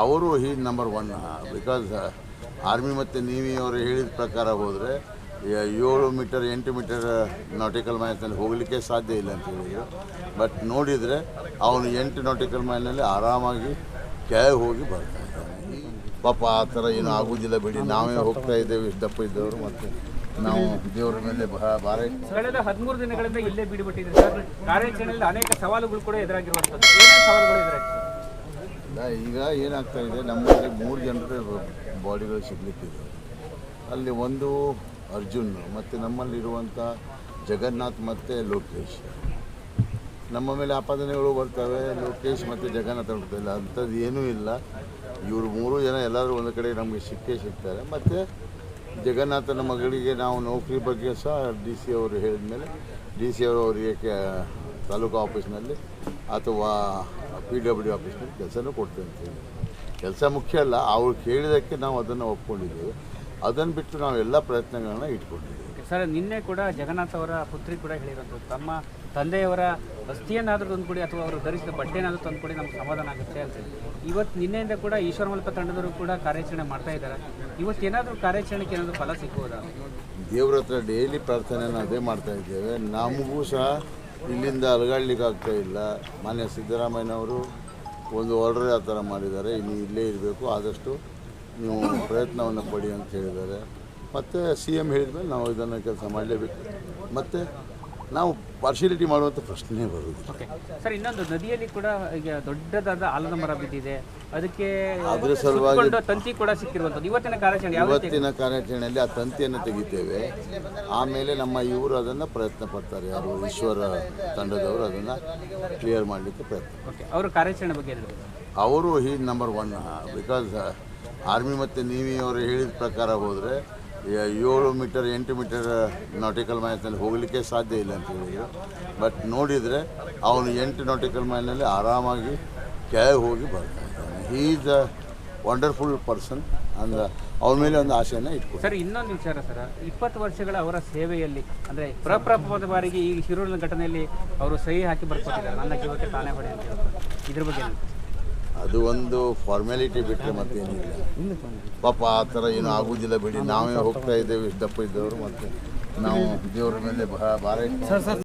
ಅವರು he number one because army ಮತ್ತು ನೀವಿ ಅವರು ಹೇಳಿದ ಪ್ರಕಾರ ಹೋದರೆ ಏಳು ಮೀಟರ್ ಎಂಟು ಮೀಟರ್ ನಾಟಿಕಲ್ ಮೈಲ್ಸ್ನಲ್ಲಿ ಹೋಗಲಿಕ್ಕೆ ಸಾಧ್ಯ ಇಲ್ಲ ಅಂತ ಹೇಳಿದರು. ಬಟ್ ನೋಡಿದರೆ ಅವನು ಎಂಟು ನಾಟಿಕಲ್ ಮೈಲ್ನಲ್ಲಿ ಆರಾಮಾಗಿ ಕೆಳಗೆ ಹೋಗಿ ಬರ್ತಾ ಇದ್ದಾನೆ. ಪಾಪ ಆ ಥರ ಏನು ಆಗೋದಿಲ್ಲ ಬಿಡಿ, ನಾವೇ ಹೋಗ್ತಾ ಇದ್ದೇವೆ ಇಷ್ಟು ದಪ್ಪ ಇದ್ದವರು ಮತ್ತು ನಾವು ದೇವರ ಮೇಲೆ ಭಾರ ಕಳೆದ ಹದಿಮೂರು ದಿನಗಳಿಂದ ಇಲ್ಲೇ ಬೀಡುಬಿಟ್ಟಿದೆ ಸರ್ ಕಾರ್ಯಾಚರಣೆಯಲ್ಲಿ ಅನೇಕ ಸವಾಲುಗಳು ಕೂಡ ಎದುರಾಗಿರುವಂಥದ್ದು. ಏನೇನು ಸವಾಲುಗಳು ಎದುರಾಗಿದೆ ಇಲ್ಲ, ಈಗ ಏನಾಗ್ತಾ ಇದೆ ನಮ್ಮಲ್ಲಿ ಮೂರು ಜನರ ಬಾಡಿಗಳು ಸಿಗ್ಲಿಕ್ಕಿದೆ. ಅಲ್ಲಿ ಒಂದು ಅರ್ಜುನ್ ಮತ್ತು ನಮ್ಮಲ್ಲಿರುವಂಥ ಜಗನ್ನಾಥ್ ಮತ್ತು ಲೋಕೇಶ್. ನಮ್ಮ ಮೇಲೆ ಆಪಾದನೆಗಳು ಬರ್ತವೆ ಲೋಕೇಶ್ ಮತ್ತು ಜಗನ್ನಾಥ್ ಇಲ್ಲ ಅಂಥದ್ದು ಏನೂ ಇಲ್ಲ. ಇವರು ಮೂರು ಜನ ಎಲ್ಲರೂ ಒಂದು ಕಡೆ ನಮಗೆ ಸಿಕ್ಕೇ ಸಿಗ್ತಾರೆ. ಮತ್ತು ಜಗನ್ನಾಥನ ಮಗಳಿಗೆ ನಾವು ನೌಕರಿ ಬಗ್ಗೆ ಸಹ ಡಿ ಸಿ ಅವರು ಹೇಳಿದ ಮೇಲೆ ಡಿ ಸಿ ಅವರು ಅವರಿಗೆ ತಾಲೂಕು ಆಫೀಸ್ನಲ್ಲಿ ಅಥವಾ ಪಿ ಡಬ್ಲ್ಯೂ ಆಫೀಸ್ನಲ್ಲಿ ಕೆಲಸನೂ ಕೊಡ್ತೇವೆ ಅಂತ ಹೇಳಿ. ಕೆಲಸ ಮುಖ್ಯ ಅಲ್ಲ ಅವ್ರು ಕೇಳಿದ್ದಕ್ಕೆ ನಾವು ಅದನ್ನು ಒಪ್ಕೊಂಡಿದ್ದೇವೆ. ಅದನ್ನು ಬಿಟ್ಟು ನಾವು ಎಲ್ಲ ಪ್ರಯತ್ನಗಳನ್ನ ಇಟ್ಕೊಂಡಿದ್ದೇವೆ. ಸರ್ ನಿನ್ನೆ ಕೂಡ ಜಗನ್ನಾಥ್ ಅವರ ಪುತ್ರಿ ಕೂಡ ಹೇಳಿರೋದು ತಮ್ಮ ತಂದೆಯವರ ಅಸ್ಥಿಯನ್ನಾದರೂ ತಂದುಕೊಡಿ ಅಥವಾ ಅವರು ಧರಿಸಿದ ಬಟ್ಟೆನಾದರೂ ತಂದುಕೊಡಿ ನಮ್ಗೆ ಸಮಾಧಾನ ಆಗುತ್ತೆ ಅಂತ ಇವತ್ತು ನಿನ್ನೆಯಿಂದ ಕೂಡ ಈಶ್ವರ ಮಲ್ಪ ತಂಡದವರು ಕೂಡ ಕಾರ್ಯಾಚರಣೆ ಮಾಡ್ತಾ ಇದ್ದಾರೆ. ಇವತ್ತು ಏನಾದರೂ ಕಾರ್ಯಾಚರಣೆಗೆ ಏನಾದರೂ ಫಲ ಸಿಗ್ಬೋದಾ? ದೇವ್ರ ಹತ್ರ ಡೈಲಿ ಪ್ರಾರ್ಥನೆಯನ್ನು ಅದೇ ಮಾಡ್ತಾ ಇದ್ದೇವೆ. ನಮಗೂ ಸಹ ಇಲ್ಲಿಂದ ಅಲಗಾಡ್ಲಿಕ್ಕೆ ಆಗ್ತಾ ಇಲ್ಲ. ಮಾನ್ಯ ಸಿದ್ದರಾಮಯ್ಯನವರು ಒಂದು ಆರ್ಡರ್ ಆ ಥರ ಮಾಡಿದ್ದಾರೆ. ಇನ್ನು ಇಲ್ಲೇ ಇರಬೇಕು. ಆದಷ್ಟು ನೀವು ಪ್ರಯತ್ನವನ್ನು ಪಡಿ ಅಂತ ಹೇಳಿದ್ದಾರೆ. ಮತ್ತು ಸಿ ಎಂ ಹೇಳಿದ್ಮೇಲೆ ನಾವು ಇದನ್ನು ಕೆಲಸ ಮಾಡಲೇಬೇಕು. ಮತ್ತು ನಾವು ಪಾರ್ಶಿಯಾಲಿಟಿ ಮಾಡುವಂಥ ಪ್ರಶ್ನೆ ಬರುವುದಿಲ್ಲ. ಓಕೆ ಸರ್ ಇನ್ನೊಂದು ನದಿಯಲ್ಲಿ ಕೂಡ ಈಗ ದೊಡ್ಡದಾದ ಆಲದ ಮರ ಬಿದ್ದಿದೆ. ಅದಕ್ಕೆ ಅದರ ಸಲುವಾಗಿ- ತಂತಿ ಕೂಡ ಸಿಕ್ಕಿರುವಂಥದ್ದು. ಇವತ್ತಿನ ಕಾರ್ಯಾಚರಣೆ ಯಾವ ರೀತಿ? ಇವತ್ತಿನ ಕಾರ್ಯಾಚರಣೆಯಲ್ಲಿ ಆ ತಂತಿಯನ್ನು ತೆಗಿತೇವೆ. ಆಮೇಲೆ ನಮ್ಮ ಇವರು ಅದನ್ನು ಪ್ರಯತ್ನ ಪಡ್ತಾರೆ. ಯಾರು ಈಶ್ವರ ತಂಡದವರು ಅದನ್ನು ಕ್ಲಿಯರ್ ಮಾಡಲಿಕ್ಕೆ ಪ್ರಯತ್ನ ಓಕೆ ಅವರು ಕಾರ್ಯಾಚರಣೆ ಬಗ್ಗೆ ಏನು ಹೇಳ್ಬೋದು? ಅವರು he number one because army ಮತ್ತು ನೀವಿ ಅವರು ಹೇಳಿದ ಪ್ರಕಾರ ಹೋದರೆ ಏಳು ಮೀಟರ್, ಎಂಟು ಮೀಟರ್ ನಾಟಿಕಲ್ ಮೈಲ್ಸ್ನಲ್ಲಿ ಹೋಗಲಿಕ್ಕೆ ಸಾಧ್ಯ ಇಲ್ಲ ಅಂತ ಹೇಳಿದರು. ಬಟ್ ನೋಡಿದರೆ ಅವನು ಎಂಟು ನಾಟಿಕಲ್ ಮೈಲ್ನಲ್ಲಿ ಆರಾಮಾಗಿ ಕೆಳಗೆ ಹೋಗಿ ಬರ್ತಾ ಇದ್ದಾನೆ. He is a wonderful person ಅಂದ್ರೆ ಅವನ ಮೇಲೆ ಒಂದು ಆಸೆಯನ್ನು ಇಟ್ಕೊಂಡು ಸರ್, ಇನ್ನೊಂದು ವಿಚಾರ ಸರ್. ಇಪ್ಪತ್ತು ವರ್ಷಗಳ ಅವರ ಸೇವೆಯಲ್ಲಿ, ಅಂದರೆ ಪ್ರಪ್ರಥಮದ ಬಾರಿಗೆ ಈ ಶಿರೂರಿನ ಘಟನೆಯಲ್ಲಿ ಅವರು ಸಹಿ ಹಾಕಿ ಬರ್ಕೊಟ್ಟಿದ್ದಾರೆ. ನನ್ನ ಜೀವಕ್ಕೆ ತಾನೇ ಹೊಡೆ ಇದ್ರ ಬಗ್ಗೆ? ಅದು ಒಂದು ಫಾರ್ಮ್ಯಾಲಿಟಿ ಬಿಟ್ಟರೆ ಮತ್ತೇನಿಲ್ಲ. ಪಾಪ ಆ ಥರ ಏನು ಆಗೋದಿಲ್ಲ ಬಿಡಿ. ನಾವೇ ಹೋಗ್ತಾ ಇದ್ದೇವೆ. ದಪ್ಪ ಇದ್ದವರು ಮತ್ತು ನಾವು ದೇವರ ಮೇಲೆ ಬಹಳ ಭಾರ